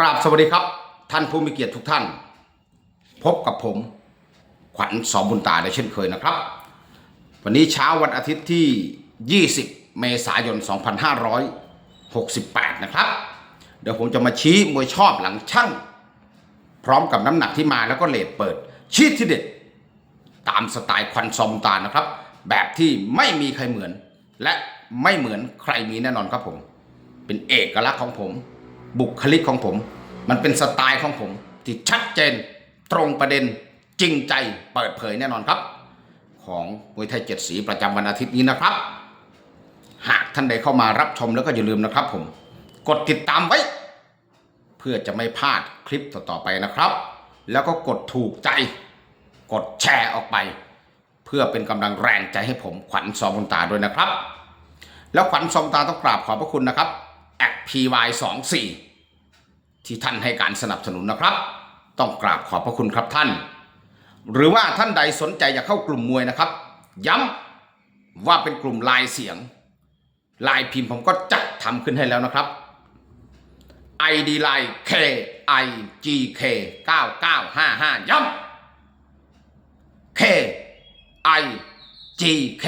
ราบสวัสดีครับ ท่านผู้มีเกียรติทุกท่าน พบกับผมขวัญสอบุญตาได้เช่นเคยนะครับ วันนี้เช้าวันอาทิตย์ที่ 20 เมษายน 2568 นะครับ เดี๋ยวผมจะมาชี้มวยชอบหลังช่างพร้อมกับน้ำหนักที่มาแล้วก็เลทเปิด ชี้ที่เด็ด ตามสไตล์ควันซอมตานะครับ แบบที่ไม่มีใครเหมือน และไม่เหมือนใครมีแน่นอนครับผม เป็นเอกลักษณ์ของผม บุคลิกของผม มันเป็นสไตล์ของผม ที่ชัดเจนตรงประเด็นจริงใจเปิดเผยแน่นอนครับ ของมวยไทยเจ็ดสีประจำวันอาทิตย์นี้นะครับ หากท่านใดเข้ามารับชมแล้วก็อย่าลืมนะครับผม กดติดตามไว้ เพื่อจะไม่พลาดคลิปต่อๆไปนะครับ แล้วก็กดถูกใจ กดแชร์ออกไป เพื่อเป็นกำลังแรงใจให้ผมขวัญซอมบุญตาด้วยนะครับ แล้วขวัญซอมตาต้องกราบขอบพระคุณนะครับแอด PY24 ที่ท่านให้การสนับสนุนนะครับ ต้องกราบขอบพระคุณครับท่าน หรือว่าท่านใดสนใจอยากเข้ากลุ่มมวยนะครับ ย้ำว่าเป็นกลุ่มลายเสียงลายพิมพ์ผมก็จัดทำขึ้นให้แล้วนะครับ ID ไลน์ K I G K 9955ย้ำ K I G K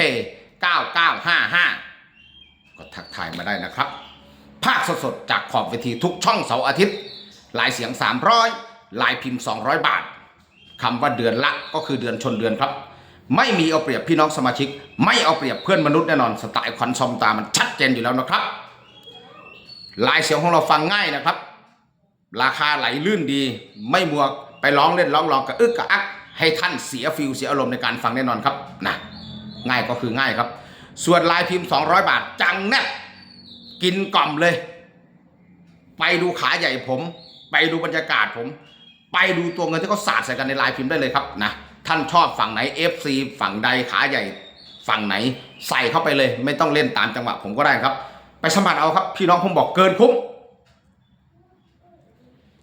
9955ก็ทักทายมาได้นะครับ ภาคสดๆ จากขอบเวทีทุกช่องเสาร์อาทิตย์ ลายเสียง 300 ลายพิมพ์ 200 บาทคำว่าเดือนละก็คือเดือนชนเดือนครับ ไม่มีเอาเปรียบพี่น้องสมาชิก ไม่เอาเปรียบเพื่อนมนุษย์แน่นอนสไตล์ควันซอมตามันชัดเจนอยู่แล้วนะครับ ลายเสียงของเราฟังง่ายนะครับ ราคาไหลลื่นดี ไม่มัวไปร้องเล่นร้องร้องกระอึกกระอัก ให้ท่านเสียฟิลเสียอารมณ์ในการฟังแน่นอนครับนะง่ายก็คือง่ายครับ ส่วนลายพิมพ์ 200 บาทจังแนบ กินกล่อมเลย ไปดูขาใหญ่ผม ไปดูบรรยากาศผม ไปดูตัวเงินที่เขาสาดใส่กันในลายพิมพ์ได้เลยครับนะท่านชอบฝั่งไหน FC ฝั่งใดขาใหญ่ฝั่งไหน ใส่เข้าไปเลย ไม่ต้องเล่นตามจังหวะผมก็ได้ครับ ไปสัมผัสเอาครับ พี่น้องผมบอกเกินคุ้ม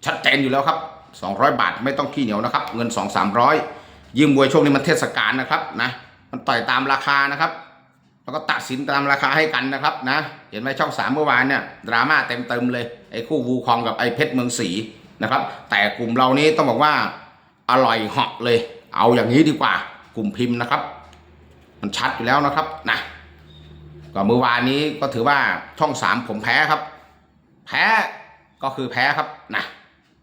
ชัดเจนอยู่แล้วครับ 200 บาทไม่ต้องขี้เหนียวนะครับ เงิน 2 300ยิ่งมวยช่วงนี้มันเทศกาลนะครับนะมันต่อยตามราคานะครับ แล้วก็ตัดสินตามราคาให้กันนะครับนะ เห็นไหมช่องสามเมื่อวานเนี่ยดราม่าเต็มเต็มเลยไอ้คู่วูคองกับไอ้เพชรเมืองศรีนะครับ แต่กลุ่มเรานี้ต้องบอกว่าอร่อยเหาะเลย เอาอย่างนี้ดีกว่ากลุ่มพิมพ์นะครับ มันชัดอยู่แล้วนะครับนะก็เมื่อวานนี้ก็ถือว่าช่องสามผมแพ้ครับ แพ้ก็คือแพ้ครับนะ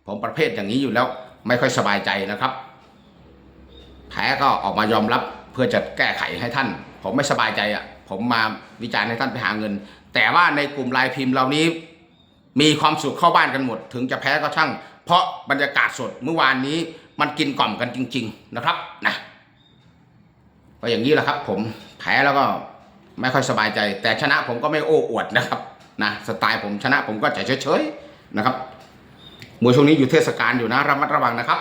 ผมประเภทอย่างนี้อยู่แล้วไม่ค่อยสบายใจนะครับ แพ้ก็ออกมายอมรับ เพื่อจะแก้ไขให้ท่าน ผมไม่สบายใจอะผมมาวิจารณ์ให้ท่านไปหาเงิน แต่ว่าในกลุ่มลายพิมพ์เหล่านี้ มีความสุขเข้าบ้านกันหมด ถึงจะแพ้ก็ช่าง เพราะบรรยากาศสดเมื่อวานนี้มันกินกล่อมกันจริง ๆ นะครับนะก็อย่างนี้แหละครับ ผมแพ้แล้วก็ไม่ค่อยสบายใจ แต่ชนะผมก็ไม่โอ้อวดนะครับนะสไตล์ผมชนะผมก็ใจเฉยๆนะครับมวยช่วงนี้อยู่เทศกาลอยู่นะระมัดระวังนะครับ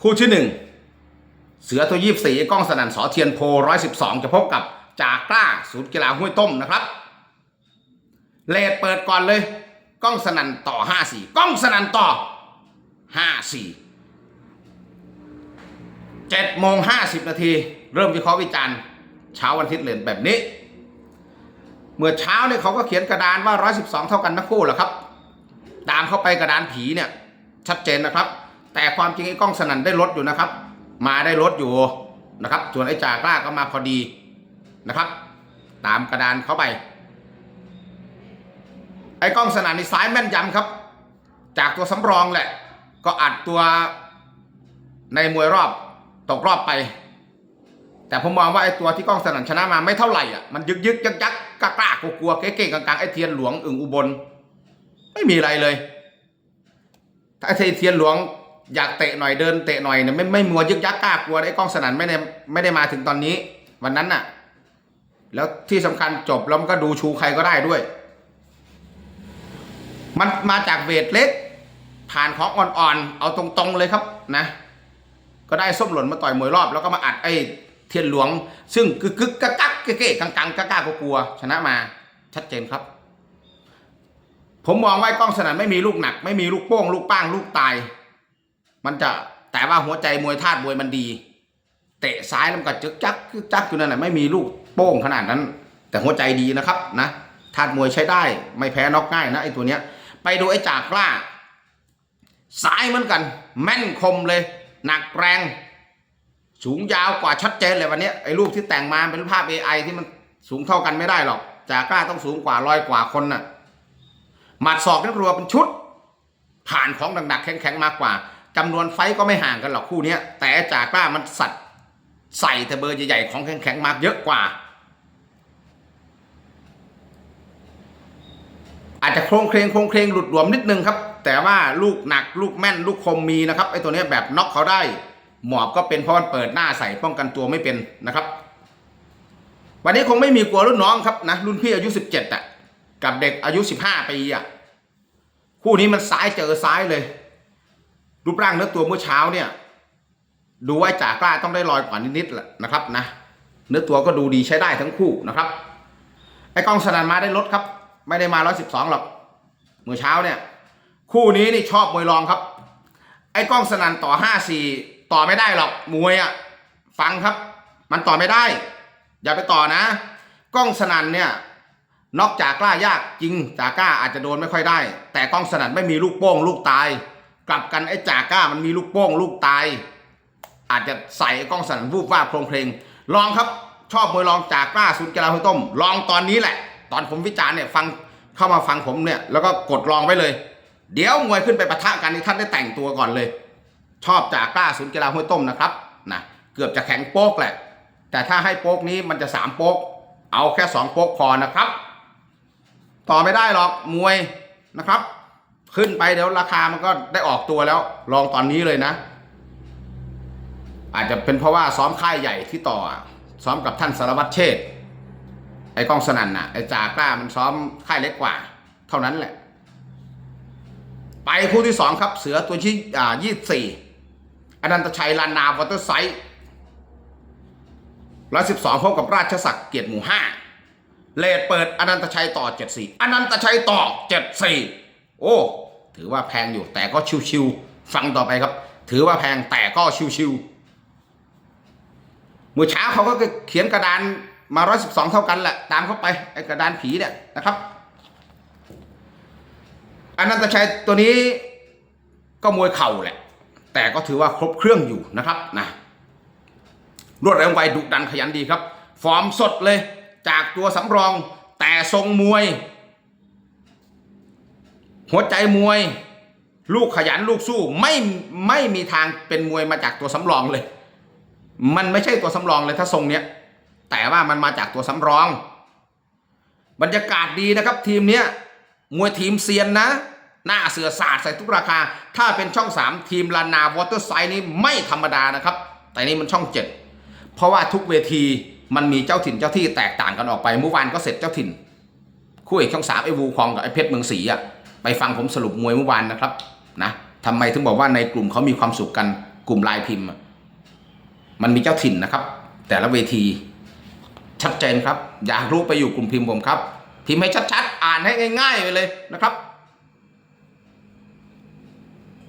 คู่ที่หนึ่ง เสือตัวยีบสีกล้องสนั่นสอเทียนโพร้อยสิบสองจะพบกับจากกล้าศูนย์กีฬาห้วยต้มนะครับ เลดเปิดก่อนเลยกล้องสนั่นต่อห้าสี่กล้องสนั่นต่อห้าสี่เจ็ดโมงห้าสิบนาที เริ่มวิเคราะห์วิจารณ์เช้าวันอาทิตย์เลนแบบนี้ เมื่อเช้าเนี่ยเขาก็เขียนกระดานว่า112เท่ากันทั้งคู่แหละครับ ตามเข้าไปกระดานผีเนี่ยชัดเจนนะครับ แต่ความจริงไอ้กล้องสนั่นได้ลดอยู่นะครับ มาได้ลดอยู่นะครับ ส่วนไอ้จากล้าก็มาพอดีนะครับ ตามกระดานเข้าไป ไอ้กล้องสนั่นนี่ซ้ายแม่นยำครับ จากตัวสำรองแหละ ก็อัดตัวในมวยรอบตกรอบไป แต่ผมมองว่าไอ้ตัวที่กล้องสนั่นชนะมาไม่เท่าไหร่อะมันยึกยึกยักยักกล้ากล้ากลัวกลัวเก๊ๆกลางๆไอ้เทียนหลวงอึ่งอุบล ไม่มีอะไรเลยถ้าไอ้เทียนหลวง อยากเตะหน่อยเดินเตะหน่อยเนี่ยไม่ไม่มัวยึกยักกล้ากลัวไอ้กล้องสนั่นไม่ได้ไม่ได้มาถึงตอนนี้ วันนั้นน่ะ แล้วที่สำคัญจบแล้วมันก็ดูชูใครก็ได้ด้วย มันมาจากเวทเล็ก ผ่านของอ่อนๆเอาตรงๆเลยครับนะ ก็ได้ส้มหล่นมาต่อยมวยรอบ แล้วก็มาอัดไอ้เทียนหลวง ซึ่งกึกกึกกักกักเก๊กังกังกล้ากล้ากลัวๆชนะมาชัดเจนครับ ผมมองว่าไอ้กล้องสนั่นไม่มีลูกหนัก ไม่มีลูกโป้งลูกป้างลูกตาย มันจะแต่ว่าหัวใจมวยธาตุมวยมันดี เตะซ้ายแล้วมันก็จึกจักจึกจักอยู่นั่นแหละไม่มีลูกโป้งขนาดนั้น แต่หัวใจดีนะครับนะธาตุมวยใช้ได้ไม่แพ้น็อกง่ายนะไอ้ตัวเนี้ย ไปดูไอ้จากกล้าสายเหมือนกัน แม่นคมเลย หนักแรง สูงยาวกว่าชัดเจนเลยวันนี้ไอ้รูปที่แต่งมาเป็นภาพ AI ที่มันสูงเท่ากันไม่ได้หรอก จากกล้าต้องสูงกว่าร้อยกว่าคนน่ะหมัดศอกนักรัวเป็นชุด ผ่านของหนักๆแข็งๆมากกว่า จำนวนไฟก็ไม่ห่างกันหรอกคู่นี้แต่จากกล้ามันสัตว์ใส่แต่เบอร์ใหญ่ๆของแข็งๆมากเยอะกว่า อาจจะโครงเคลงโครงเคลงหลุดหลวมนิดนึงครับ แต่ว่าลูกหนักลูกแม่นลูกคมมีนะครับไอ้ตัวนี้แบบน็อกเขาได้ หมอบก็เป็นเพราะมันเปิดหน้าใส่ป้องกันตัวไม่เป็นนะครับ วันนี้คงไม่มีกลัวรุ่นน้องครับนะรุ่นพี่อายุ 17อะกับเด็กอายุ 15ปีอะคู่นี้มันซ้ายเจอซ้ายเลย รูปร่างเนื้อตัวเมื่อเช้าเนี่ย ดูว่าจ่ากล้าต้องได้ลอยกว่านิดๆแหละนะครับนะเนื้อตัวก็ดูดีใช้ได้ทั้งคู่นะครับ ไอ้กล้องสนันมาได้ลดครับ ไม่ได้มา112หรอกเมื่อเช้าเนี่ย คู่นี้นี่ชอบมวยรองครับ ไอ้กล้องสนันต่อ54ต่อไม่ได้หรอกมวยอะฟังครับ มันต่อไม่ได้ อย่าไปต่อนะ กล้องสนันเนี่ยนอกจากกล้ายากจริงจากล้าอาจจะโดนไม่ค่อยได้ แต่กล้องสนันไม่มีลูกโป้งลูกตาย กลับกันไอ้จากล้ามันมีลูกโป้งลูกตาย อาจจะใส่กล้องสนันวูบว่าบโครงเพลง ลองครับชอบมวยลองจากกล้าสุดกีฬาห้วต้ม ลองตอนนี้แหละ ตอนผมวิจารณ์เนี่ยฟังเข้ามาฟังผมเนี่ย แล้วก็กดลองไว้เลย เดี๋ยวมวยขึ้นไปปะทะกันนี่ท่านได้แต่งตัวก่อนเลย ชอบจากกล้าศูนย์กีฬาห้วต้มนะครับนะเกือบจะแข็งโป๊กแหละ แต่ถ้าให้โป๊กนี้มันจะสามโป๊กเอาแค่สองโป๊กพอนะครับ ต่อไม่ได้หรอกมวยนะครับ ขึ้นไปเดี๋ยวราคามันก็ได้ออกตัวแล้ว ลองตอนนี้เลยนะ อาจจะเป็นเพราะว่าซ้อมค่ายใหญ่ที่ต่อ ซ้อมกับท่านสารวัตรเชษไอ้กล้องสนั่นน่ะไอ้จากล้ามันซ้อมค่ายเล็กกว่า เท่านั้นแหละ ไปคู่ที่สองครับเสือตัวที่อ่ายี่สี่อนันตชัยลานนาวอเตอร์ไซส์ร้อยสิบสองพบกับราชศักดิ์เกียรติหมู่ห้าเลดเปิดอนันตชัยต่อเจ็ดสี่อนันตชัยต่อเจ็ดสี่ โอ้ ถือว่าแพงอยู่แต่ก็ชิวๆฟังต่อไปครับ ถือว่าแพงแต่ก็ชิวๆเมื่อเช้าเขาก็เขียนกระดานมา112เท่ากันแหละตามเข้าไปไอ้กระดานผีเนี่ยนะครับอนันตชัยตัวนี้ก็มวยเข่าแหละ แต่ก็ถือว่าครบเครื่องอยู่นะครับนะรวดเร็วไวดุดันขยันดีครับ ฟอร์มสดเลยจากตัวสำรองแต่ทรงมวย หัวใจมวย ลูกขยันลูกสู้ไม่ไม่มีทางเป็นมวยมาจากตัวสำรองเลย มันไม่ใช่ตัวสำรองเลยถ้าทรงเนี้ยแต่ว่ามันมาจากตัวสำรอง บรรยากาศดีนะครับ ทีมเนี้ยมวยทีมเซียนนะ หน้าเสือสาดใส่ทุกราคา ถ้าเป็นช่อง 3 ทีมลานาวอเตอร์ไซด์นี่ไม่ธรรมดานะครับ แต่นี่มันช่อง 7 เพราะว่าทุกเวทีมันมีเจ้าถิ่นเจ้าที่แตกต่างกันออกไปเมื่อวานก็เสร็จเจ้าถิ่น คู่เอกช่องสามไอ้วูคองกับไอ้เพชรเมืองศรีอะ ไปฟังผมสรุปมวยเมื่อวานนะครับนะทำไมถึงบอกว่าในกลุ่มเขามีความสุขกันกลุ่มลายพิมพ์ มันมีเจ้าถิ่นนะครับ แต่ละเวทีชัดเจนครับ อยากรู้ไปอยู่กลุ่มพิมพ์ผมครับ พิมพ์ให้ชัดๆ อ่านให้ง่าย ๆ ไปเลยนะครับ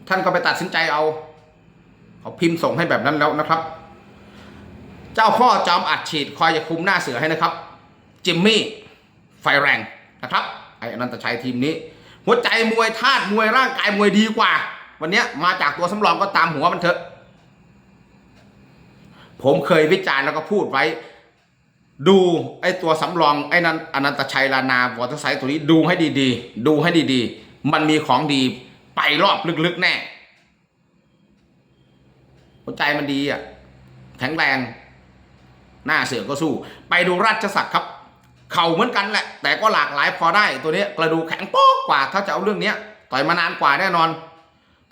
ท่านก็ไปตัดสินใจเอาเขาพิมพ์ส่งให้แบบนั้นแล้วนะครับ เจ้าพ่อจอมอัดฉีดคอยจะคุมหน้าเสือให้นะครับจิมมี่ไฟแรงนะครับไอ้อนันตชัยทีมนี้ หัวใจมวยธาตุมวยร่างกายมวยดีกว่า วันนี้มาจากตัวสำรองก็ตามหัวมันเถอะ ผมเคยวิจารณ์แล้วก็พูดไว้ ดูไอ้ตัวสำรองไอ้นันอนันตชัยลานาวอเตอร์ไซด์ตัวนี้ดูให้ดีๆ ดูให้ดีๆ มันมีของดีไปรอบลึกๆแน่หัวใจมันดีอะแข็งแรง หน้าเสือก็สู้ ไปดูราชสักดิ์ครับ เข่าเหมือนกันแหละ แต่ก็หลากหลายพอได้ตัวนี้กระดูกแข็งโป๊กกว่าถ้าจะเอาเรื่องเนี้ยต่อยมานานกว่าแน่นอน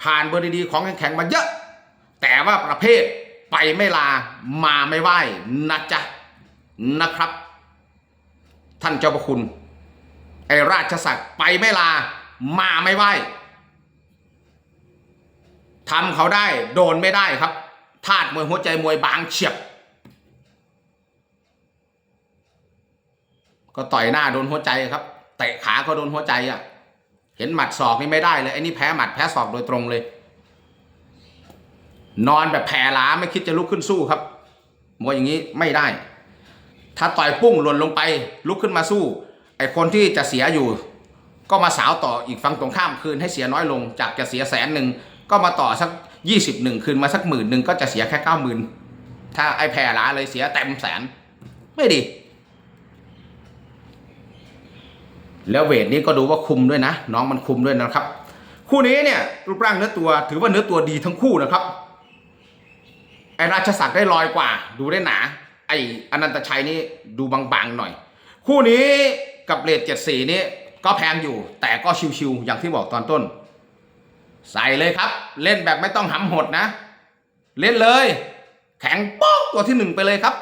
ผ่านเบอร์ดีๆของแข็งๆมาเยอะ แต่ว่าประเภทไปไม่ลามาไม่ไหวนะจ๊ะนะครับ ท่านเจ้าประคุณไอราชสักดิ์ไปไม่ลามาไม่ไหวทำเขาได้โดนไม่ได้ครับธาตุมวยหัวใจมวยบางเฉียบ ก็ต่อยหน้าโดนหัวใจครับเตะขาก็โดนหัวใจอะ เห็นหมัดศอกนี่ไม่ได้เลยไอ้นี่แพ้หมัดแพ้ศอกโดยตรงเลย นอนแบบแผ่ล้าไม่คิดจะลุกขึ้นสู้ครับมวยอย่างนี้ไม่ได้ ถ้าต่อยปุ้งหล่นลงไป ลุกขึ้นมาสู้ ไอ้คนที่จะเสียอยู่ ก็มาสาวต่ออีกฝั่งตรงข้ามคืนให้เสียน้อยลง จากจะเสียแสนหนึ่งก็มาต่อสักยี่สิบหนึ่งคืนมาสักหมื่นหนึ่งก็จะเสียแค่เก้าหมื่นถ้าไอ้แพรหลาเลยเสียเต็มแสน ไม่ดี แล้วเวทนี้ก็ดูว่าคุมด้วยนะ น้องมันคุมด้วยนะครับ คู่นี้เนี่ยรูปร่างเนื้อตัวถือว่าเนื้อตัวดีทั้งคู่นะครับไอราชศักดิ์ได้ลอยกว่า ดูได้หนา ไออนันตชัยนี่ดูบางๆหน่อย คู่นี้กับเลทเจ็ดสี่นี่ก็แพงอยู่ แต่ก็ชิวๆอย่างที่บอกตอนต้น ใส่เลยครับ เล่นแบบไม่ต้องหำหดนะ เล่นเลย แข็งป๊กตัวที่หนึ่งไปเลยครับ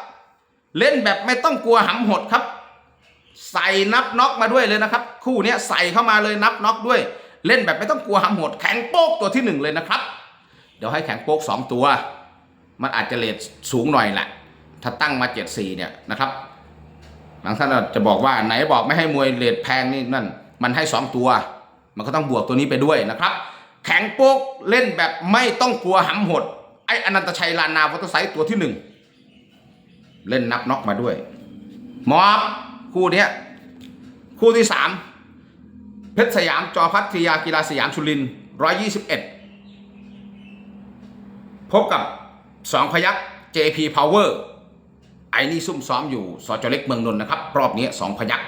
เล่นแบบไม่ต้องกลัวหำหดครับ ใส่นับน็อกมาด้วยเลยนะครับ คู่นี้ใส่เข้ามาเลยนับน็อกด้วย เล่นแบบไม่ต้องกลัวหำหดแข็งโป๊กตัวที่หนึ่งเลยนะครับ เดี๋ยวให้แข็งโป๊กสองตัว มันอาจจะเลทสูงหน่อยแหละถ้าตั้งมาเจ็ดสี่เนี่ยนะครับบางท่านอาจะบอกว่าไหนบอกไม่ให้มวยเลทแพงนี่นั่น มันให้สองตัว มันก็ต้องบวกตัวนี้ไปด้วยนะครับ แข็งโป๊กเล่นแบบไม่ต้องกลัวหำหดไอ้อนันตชัยลานาวัตไซต์ตัวที่หนึ่งเล่นนับน็อกมาด้วยมอบ คู่เนี้ยคู่ที่สามเพชรสยามจอพัทยากีฬาสยามชุลินร้อยยี่สิบเอ็ดพบกับสองพยัก JP Power ไอ้นี่ซุ่มซ้อมอยู่สจเล็กเมืองนนท์นะครับ รอบนี้สองพยัก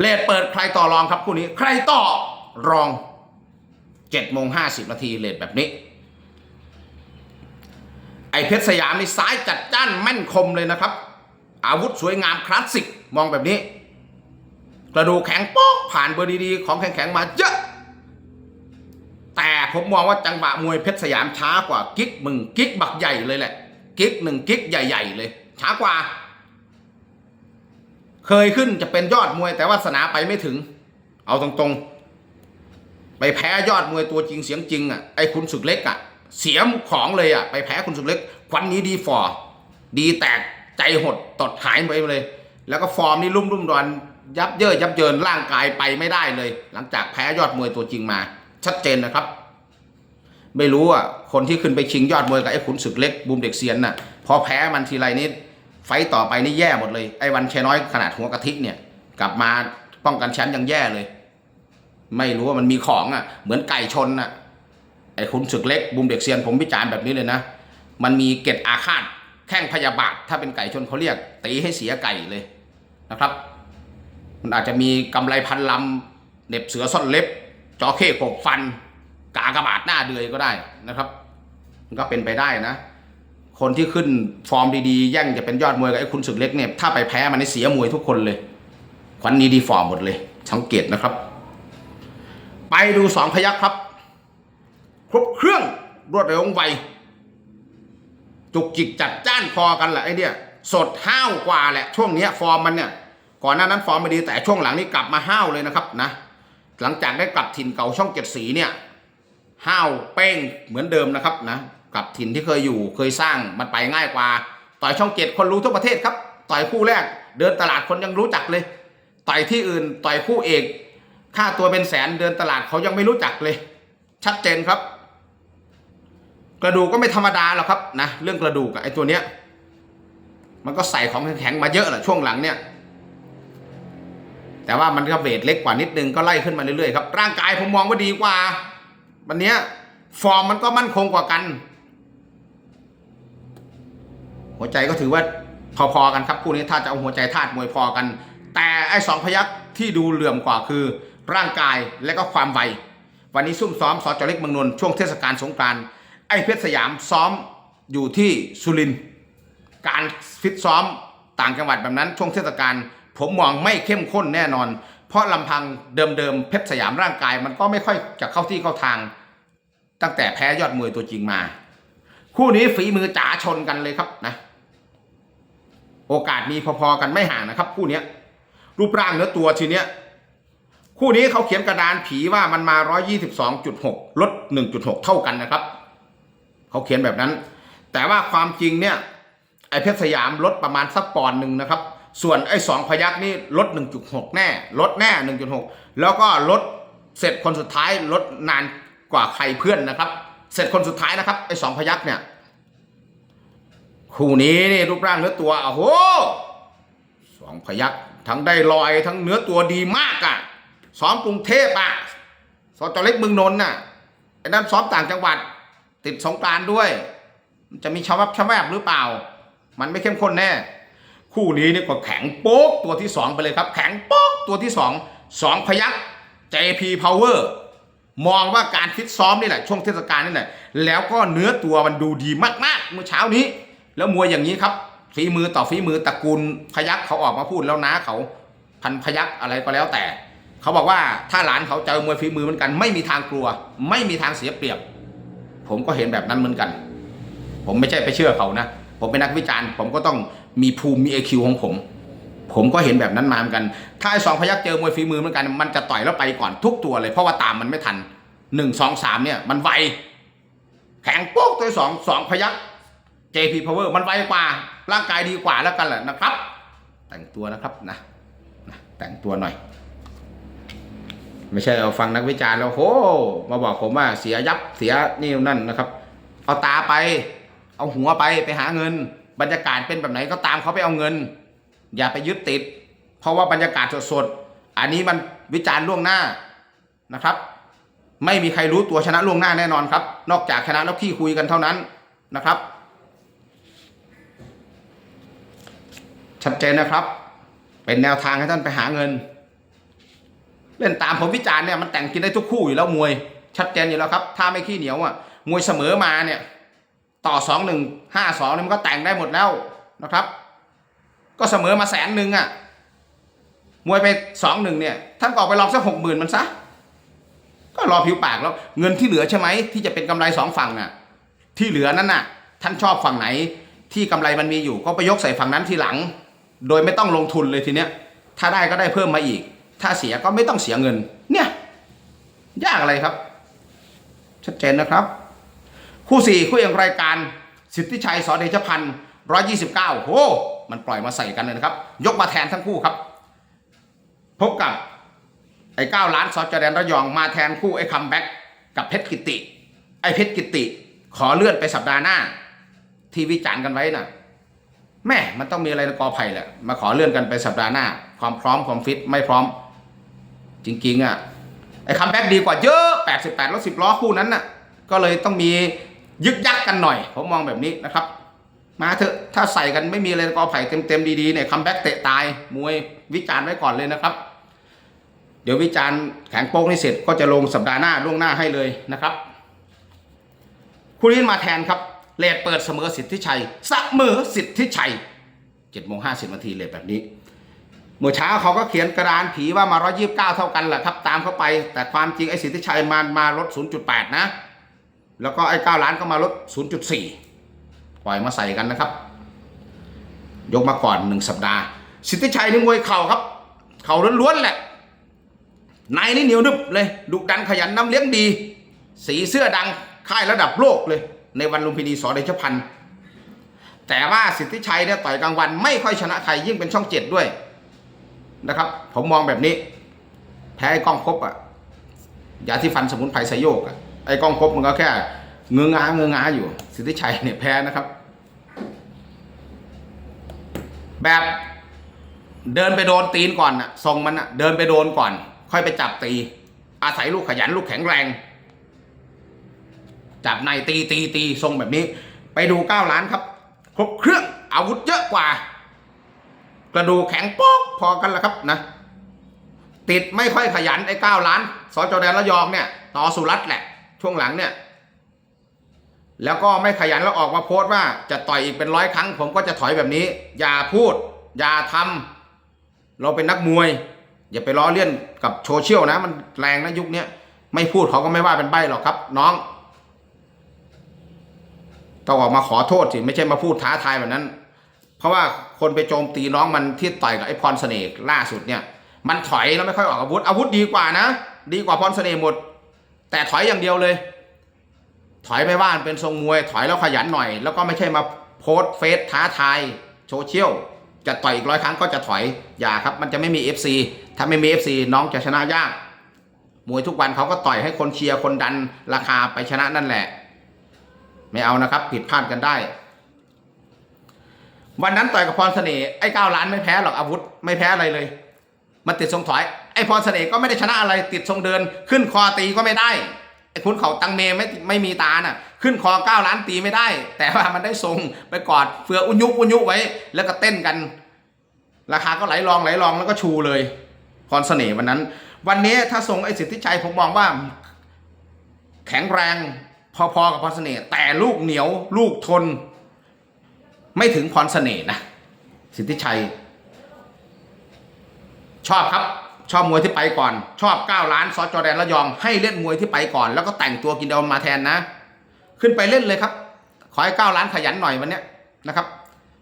เลดเปิดใครต่อรองครับคู่นี้ ใครต่อรองเจ็ดโมงห้าสิบนาทีเลดแบบนี้ ไอเพชรสยามนี่ซ้ายจัดจ้านแม่นคมเลยนะครับ อาวุธสวยงามคลาสสิกมองแบบนี้ กระดูกแข็งป๊กผ่านเบอร์ดีๆ ของแข็งๆมาเยอะแต่ผมมองว่าจังหวะมวยเพชรสยามช้ากว่ากิ๊กมึงกิ๊กบักใหญ่เลยแหละกิ๊กหนึ่งกิ๊กใหญ่ ๆ เลย ช้ากว่า เคยขึ้นจะเป็นยอดมวย แต่วาสนาไปไม่ถึง เอาตรงๆ ไปแพ้ยอดมวยตัวจริงเสียงจริงอะไอ้คุณศึกเล็กอะ เสียมของเลยอะ ไปแพ้คุณศึกเล็กควันนี้ดีฟอร์ดีแตก ใจหดตดหายไปเลย แล้วก็ฟอร์มนี่ลุ่มรุ่มดอนยับเยินยับเยินร่างกายไปไม่ได้เลย หลังจากแพ้ยอดมวยตัวจริงมา ชัดเจนนะครับ ไม่รู้อะคนที่ขึ้นไปชิงยอดมวยกับไอ้ขุนศึกเล็กบูมเด็กเซียนน่ะพอแพ้มันทีไรนี่ไฟต่อไปนี่แย่หมดเลยไอ้วันแชน้อยขนาดหัวกะทิเนี่ย กลับมาป้องกันแชมป์ยังแย่เลย ไม่รู้ว่ามันมีของอะ เหมือนไก่ชนอะไอ้ขุนศึกเล็กบูมเด็กเซียนผมวิจารณ์แบบนี้เลยนะมันมีเกตอาฆาต แข้งพยาบาทถ้าเป็นไก่ชนเขาเรียกตีให้เสียไก่เลยนะครับ มันอาจจะมีกำไรพันลำเน็บเสือซ่อนเล็บจอเข้กบฟัน กากระบาดหน้าเดือยก็ได้นะครับ มันก็เป็นไปได้นะ คนที่ขึ้นฟอร์มดีๆแย่งจะเป็นยอดมวยกับไอ้คุณศึกเล็กเนี่ยถ้าไปแพ้มันนี่เสียมวยทุกคนเลยควันนี้ดีฟอร์มหมดเลย สังเกตนะครับ ไปดูสองพยักครับ ครบเครื่องรวดเร็วว่งไว จุกจิกจัดจ้านพอกันแหละไอ้เนี่ยสดห้าวกว่าแหละช่วงเนี้ยฟอร์มมันเนี่ยก่อนหน้านั้นฟอร์มไม่ดีแต่ช่วงหลังนี่กลับมาห้าวเลยนะครับนะหลังจากได้กลับถิ่นเก่าช่องเจ็ดสีเนี่ยห้าวเป้งเหมือนเดิมนะครับนะกลับถิ่นที่เคยอยู่เคยสร้างมันไปง่ายกว่า ต่อยช่องเจ็ดคนรู้ทั่วประเทศครับ ต่อยคู่แรก เดินตลาดคนยังรู้จักเลย ต่อยที่อื่นต่อยคู่เอก ค่าตัวเป็นแสนเดินตลาดเขายังไม่รู้จักเลย ชัดเจนครับ กระดูกก็ไม่ธรรมดาหรอกครับนะเรื่องกระดูกไอ้ตัวเนี้ย มันก็ใส่ของแข็งๆมาเยอะแหละช่วงหลังเนี่ย แต่ว่ามันก็เวทเล็กกว่านิดนึงก็ไล่ขึ้นมาเรื่อยๆครับร่างกายผมมองว่าดีกว่า วันเนี้ยฟอร์มมันก็มั่นคงกว่ากัน หัวใจก็ถือว่าพอๆกันครับคู่นี้ถ้าจะเอาหัวใจธาตุมวยพอกัน แต่ไอ้สองพยักที่ดูเหลื่อมกว่าคือ ร่างกายและก็ความไววันนี้ซุ่มซ้อมสจเล็กเมืองนนท์ช่วงเทศกาลสงกรานต์ ไอ้เพชรสยามซ้อมอยู่ที่สุรินทร์การฟิตซ้อมต่างจังหวัดแบบนั้น ช่วงเทศกาลผมมองไม่เข้มข้นแน่นอน เพราะลำพังเดิมๆเพชรสยามร่างกาย มันก็ไม่ค่อยจะเข้าที่เข้าทาง ตั้งแต่แพ้ยอดมวยตัวจริงมา คู่นี้ฝีมือจ๋าชนกันเลยครับนะ โอกาสมีพอๆกันไม่ห่างนะครับ คู่เนี้ยรูปร่างเนื้อตัวทีเนี้ยคู่นี้เขาเขียนกระดานผีว่ามันมา 122.6 ลด 1.6 เท่ากันนะครับ เขาเขียนแบบนั้น แต่ว่าความจริงเนี่ยไอ้เพชรสยามลดประมาณสักปอนหนึ่งนะครับ ส่วนไอ้สองพยักนี่ลด 1.6 แน่ลดแน่ 1.6 แล้วก็ลดเสร็จคนสุดท้ายลดนานกว่าใครเพื่อนนะครับ เสร็จคนสุดท้ายนะครับไอ้สองพยักเนี่ยคู่นี้นี่รูปร่างเนื้อตัวโอ้โหสองพยักทั้งได้ลอยทั้งเนื้อตัวดีมากอะ่ะซ้อมกรุงเทพอะสจเล็กเมืองนนท์น่ะไอ้นั่นซ้อมต่างจังหวัด ติดสงกรารด้วย จะมีชาวับชาวแวบหรือเปล่า มันไม่เข้มข้นแน่ คู่นี้นี่ก็แข็งโป๊กตัวที่สองไปเลยครับ แข็งโป๊กตัวที่สองสองพยัก JP Power มองว่าการฟิตซ้อมนี่แหละ ช่วงเทศกาลนี่แหละ แล้วก็เนื้อตัวมันดูดีมากๆเมื่อเช้านี้ แล้วมวยอย่างนี้ครับฝีมือต่อฝีมือตระกูลพยักเขาออกมาพูดแล้วนะเขาพันพยักอะไรก็แล้วแต่ เขาบอกว่าถ้าหลานเขาเจอมวยฝีมือเหมือนกัน ไม่มีทางกลัว ไม่มีทางเสียเปรียบ ผมก็เห็นแบบนั้นเหมือนกัน ผมไม่ใช่ไปเชื่อเขานะ ผมเป็นนักวิจารณ์ ผมก็ต้องมีภูมิมีไอคิวของผม ผมก็เห็นแบบนั้นมาเหมือนกัน ถ้าไอ้สองพยักเจอมวยฝีมือเหมือนกัน มันจะต่อยแล้วไปก่อนทุกตัวเลย เพราะว่าตามมันไม่ทันหนึ่งสองสามเนี่ย มันไว แข็งโป๊กตัวสองสองพยัก JP Power มันไวกว่า ร่างกายดีกว่าแล้วกันแหละนะครับ แต่งตัวนะครับนะ แต่งตัวหน่อย ไม่ใช่เอาฟังนักวิจารณ์แล้วโหมาบอกผมว่าเสียยับเสียนี่นั่นนะครับ เอาตาไป เอาหัวไปไปหาเงิน บรรยากาศเป็นแบบไหนก็ตามเขาไปเอาเงิน อย่าไปยึดติด เพราะว่าบรรยากาศสดๆอันนี้มันวิจารณ์ล่วงหน้านะครับ ไม่มีใครรู้ตัวชนะล่วงหน้าแน่นอนครับ นอกจากชนะแล้วขี้คุยกันเท่านั้นนะครับ ชัดเจนนะครับ เป็นแนวทางให้ท่านไปหาเงิน เล่นตามผมวิจารณ์เนี่ยมันแต่งกินได้ทุกคู่อยู่แล้วมวย ชัดเจนอยู่แล้วครับ ถ้าไม่ขี้เหนียวอะมวยเสมอมาเนี่ย ต่อสองหนึ่งห้าสองเนี่ยมันก็แต่งได้หมดแล้วนะครับ ก็เสมอมาแสนหนึ่งอะมวยไปสองหนึ่งเนี่ยท่านก็ออกไปลองสักหกหมื่นมันซะก็รอผิวปากแล้ว เงินที่เหลือใช่ไหมที่จะเป็นกำไรสองฝั่งอะ ที่เหลือนั้นน่ะ ท่านชอบฝั่งไหน ที่กำไรมันมีอยู่ ก็ไปยกใส่ฝั่งนั้นทีหลัง โดยไม่ต้องลงทุนเลยทีเนี้ยถ้าได้ก็ได้เพิ่มมาอีก ถ้าเสียก็ไม่ต้องเสียเงิน เนี่ยยากอะไรครับ ชัดเจนนะครับ คู่สี่คู่อย่างรายการ สิทธิชัยสอเดชพันธ์ร้อยี่สิบเก้าโหมันปล่อยมาใส่กันเลยนะครับ ยกมาแทนทั้งคู่ครับ พบกับไอ้เก้าล้านซอจแดนระยองมาแทนคู่ไอ้คัมแบ็กกับเพชรกิติ ไอ้เพชรกิติ ขอเลื่อนไปสัปดาห์หน้า ที่วิจารณ์กันไว้น่ะแม่มันต้องมีอะไรกอไผ่แหละมาขอเลื่อนกันไปสัปดาห์หน้า ความพร้อมความฟิตไม่พร้อม จริงๆอะไอ้คัมแบ็กดีกว่าเยอะ 88รถ10ล้อคู่นั้นน่ะก็เลยต้องมียึกยักกันหน่อย ผมมองแบบนี้นะครับ มาเถอะถ้าใส่กันไม่มีอะไรกอไผ่เต็มๆดีๆเนี่ยคัมแบ็กเตะตายมวยวิจารณ์ไว้ก่อนเลยนะครับ เดี๋ยววิจารณ์แข็งโป๊กนี่เสร็จก็จะลงสัปดาห์หน้าล่วงหน้าให้เลยนะครับคู่นี้มาแทนครับเลดเปิดเสมอสิทธิชัยเสมอสิทธิชัย7จ็ดโมงห้าสิบนาทีเลดแบบนี้ มื่อเช้าเขาก็เขียนกระดานผีว่ามา 129 เท่ากันแหละครับ ตามเข้าไป แต่ความจริงไอ้สิทธิชัยมามาลด 0.8 นะ แล้วก็ไอ้ 9 ล้านก็มาลด 0.4 ปล่อยมาใส่กันนะครับ ยกมาก่อนหนึ่งสัปดาห์ สิทธิชัยนี่มวยเข่าครับ เข่าล้วนๆแหละในนี่เหนียวนึบเลยดุดันขยันน้ำเลี้ยงดี สีเสื้อดังค่ายระดับโลกเลย ในวันลุมพินีสอเดชพันธ์แต่ว่าสิทธิชัยเนี่ยต่อยกลางวันไม่ค่อยชนะใครยิ่งเป็นช่องเจ็ดด้วย นะครับ ผมมองแบบนี้ แพ้ไอ้กล้องคบอะยาที่ฟันสมุนไพรไซโยกอะไอ้กล้องคบมันก็แค่เงื้องาเงื้องาอยู่ สิทธิชัยเนี่ยแพ้นะครับ แบบเดินไปโดนตีนก่อนน่ะทรงมันน่ะเดินไปโดนก่อน ค่อยไปจับตี อาศัยลูกขยันลูกแข็งแรง จับในตีตีตีทรงแบบนี้ ไปดูเก้าล้านครับ ครบเครื่องอาวุธเยอะกว่า กระดูกแข็งป๊กพอกันแล้วครับนะ ติดไม่ค่อยขยันไอ้เก้าล้านสจแดนระยองเนี่ยต่อสุรัตน์แหละ ช่วงหลังเนี่ย แล้วก็ไม่ขยันแล้วออกมาโพสต์ว่าจะต่อยอีกเป็นร้อยครั้ง ผมก็จะถอยแบบนี้ อย่าพูด อย่าทำเราเป็นนักมวย อย่าไปล้อเลียนกับโซเชียลนะ มันแรงนะยุคเนี้ยไม่พูดเขาก็ไม่ว่าเป็นใบหรอกครับ น้องต้องออกมาขอโทษสิไม่ใช่มาพูดท้าทายแบบนั้น ราะว่าคนไปโจมตีน้องมันที่ต่อยกับไอ้พรเสน่ห์ล่าสุดเนี่ย มันถอยแล้วไม่ค่อยออกอาวุธอาวุธดีกว่านะ ดีกว่าพรเสน่ห์หมด แต่ถอยอย่างเดียวเลย ถอยไม่ว่านเป็นทรงมวย ถอยแล้วขยันหน่อย แล้วก็ไม่ใช่มาโพสเฟซท้าทายโซเชียลจะต่อยอีกร้อยครั้งก็จะถอยอย่าครับมันจะไม่มี FC ถ้าไม่มี FC น้องจะชนะยากมวยทุกวันเขาก็ต่อยให้คนเชียร์คนดันราคาไปชนะนั่นแหละ ไม่เอานะครับ ผิดพลาดกันได้ วันนั้นต่อยกับพรเสน่ห์ไอ้เก้าล้านไม่แพ้หรอกอาวุธ ไม่แพ้อะไรเลย มันติดทรงถอย ไอ้พรเสน่ห์ก็ไม่ได้ชนะอะไร ติดทรงเดิน ขึ้นคอตีก็ไม่ได้ไอ้คุณเขาตังเมไม่ไม่มีตาน่ะ ขึ้นคอเก้าล้านตีไม่ได้ แต่ว่ามันได้ทรงไปกอดเฟืออุญยุอุญยุไว้ แล้วก็เต้นกัน ราคาก็ไหลรองไหลรองแล้วก็ชูเลยพรเสน่ห์วันนั้น วันนี้ถ้าทรงไอ้สิทธิชัยผมมองว่า แข็งแรงพอๆกับพรเสน่ห์แต่ลูกเหนียวลูกทน ไม่ถึงพรเสน่ห์นะสิทธิชัย ชอบครับ ชอบมวยที่ไปก่อน ชอบ9ล้านซอสจอแดนระยอง ให้เล่นมวยที่ไปก่อน แล้วก็แต่งตัวกินเดามาแทนนะ ขึ้นไปเล่นเลยครับ ขอให้9ล้านขยันหน่อยวันนี้นะครับ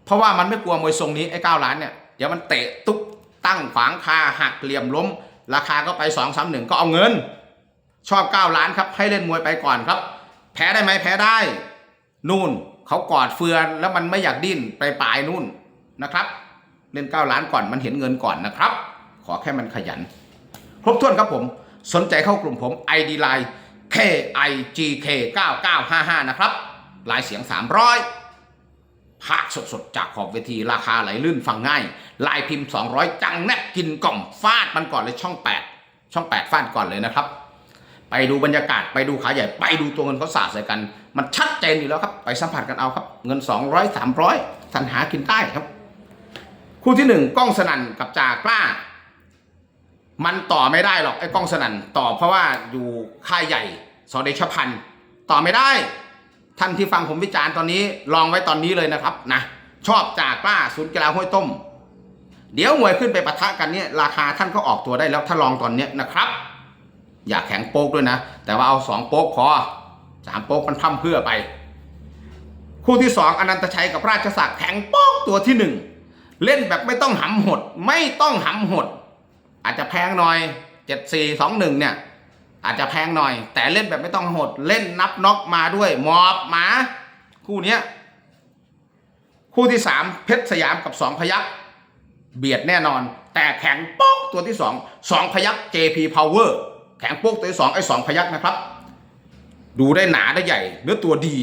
เพราะว่ามันไม่กลัวมวยทรงนี้ไอ้9ล้านเนี่ยเดี๋ยวมันเตะตุ๊บตั้งขวางคาหักเหลี่ยมล้ม ราคาก็ไป2 3 1ก็เอาเงิน ชอบ 9 ล้านครับ ให้เล่นมวยไปก่อนครับ แพ้ได้ไหมแพ้ได้ นู่น เขากอดเฟือนแล้วมันไม่อยากดิ้นไปปลายนู่นนะครับ เล่น 9 ล้านก่อนมันเห็นเงินก่อนนะครับ ขอแค่มันขยัน ครบถ้วนครับผม สนใจเข้ากลุ่มผม ID Line KIGK 9955 นะครับลายเสียง 300ภาคสดๆ จากขอบเวทีราคาไหลลื่นฟังง่าย ลายพิมพ์ 200 จังแนบกินกล่อมฟาดมันก่อนเลยช่อง 8 ช่อง 8 ฟาดก่อนเลยนะครับ ไปดูบรรยากาศไปดูขาใหญ่ไปดูตัวเงินเขาสาดใส่กัน มันชัดเจนอยู่แล้วครับ ไปสัมผัสกันเอาครับ เงิน 200 300ทันหากินได้ครับ คู่ที่หนึ่งกล้องสนั่นกับจากล้า มันต่อไม่ได้หรอกไอ้กล้องสนั่นต่อเพราะว่าอยู่ค่ายใหญ่สอเดชพันธ์ต่อไม่ได้ ท่านที่ฟังผมวิจารณ์ตอนนี้ลองไว้ตอนนี้เลยนะครับนะชอบจากกล้าศูนย์กีฬาห้วยต้ม เดี๋ยวมวยขึ้นไปปะทะกันเนี่ยราคาท่านก็ออกตัวได้แล้วถ้าลองตอนเนี้ยนะครับ อย่าแข็งโป๊กด้วยนะ แต่ว่าเอาสองโป๊กพอสามโป๊กมันพร่ำเพื่อไป คู่ที่สองอนันตชัยกับราชศักดิ์แข็งโป๊กตัวที่หนึ่งเล่นแบบไม่ต้องหำหด ไม่ต้องหำหด อาจจะแพงหน่อยเจ็ดสี่สองหนึ่งเนี่ยอาจจะแพงหน่อย แต่เล่นแบบไม่ต้องหด เล่นนับน็อกมาด้วยหมอบหมา คู่เนี้ยคู่ที่สามเพชรสยามกับสองพยักเบียดแน่นอน แต่แข็งโป๊กตัวที่สองสองพยัก JP Power แข็งโป๊กตัวที่สองไอ้สองพยักนะครับ ดูได้หนาได้ใหญ่เนื้อตัวดี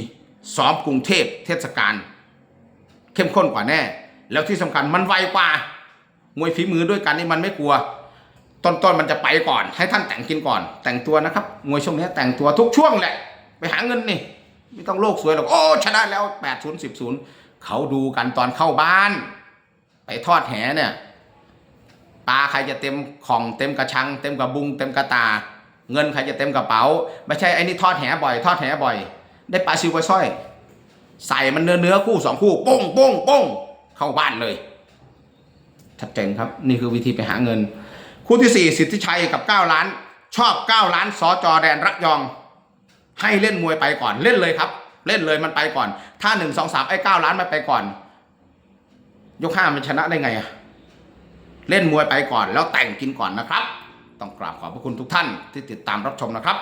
ซ้อมกรุงเทพเทศกาลเข้มข้นกว่าแน่ แล้วที่สำคัญมันไวกว่ามวยฝีมือด้วยกันนี่มันไม่กลัว ต้นๆมันจะไปก่อน ให้ท่านแต่งกินก่อน แต่งตัวนะครับมวยช่วงนี้แต่งตัวทุกช่วงแหละ ไปหาเงินนี่ไม่ต้องโลกสวยหรอกโอ้ชนะแล้ว8 0 10 0เขาดูกันตอนเข้าบ้าน ไปทอดแหเนี่ย ปลาใครจะเต็มของเต็มกระชัง เต็มกระบุง เต็มกระตา เงินใครจะเต็มกระเป๋า ไม่ใช่ไอ้นี่ทอดแหบ่อย ทอดแหบ่อย ได้ปลาซิวปลาสร้อย ใส่มันเนื้อเนื้อคู่สองคู่ป้งป้งป้งเข้าบ้านเลยชัดเจนครับ นี่คือวิธีไปหาเงิน คู่ที่ 4 สิทธิชัยกับ 9 ล้าน ชอบ 9 ล้านสอจอแดนระยอง ให้เล่นมวยไปก่อนเล่นเลยครับ เล่นเลยมันไปก่อน ถ้า 1 2 3 ไอ้ 9 ล้านมันไปก่อน ยกห้ามันชนะได้ไงอะ เล่นมวยไปก่อนแล้วแต่งกินก่อนนะครับ ต้องกราบขอบพระคุณทุกท่านที่ติดตามรับชมนะครับ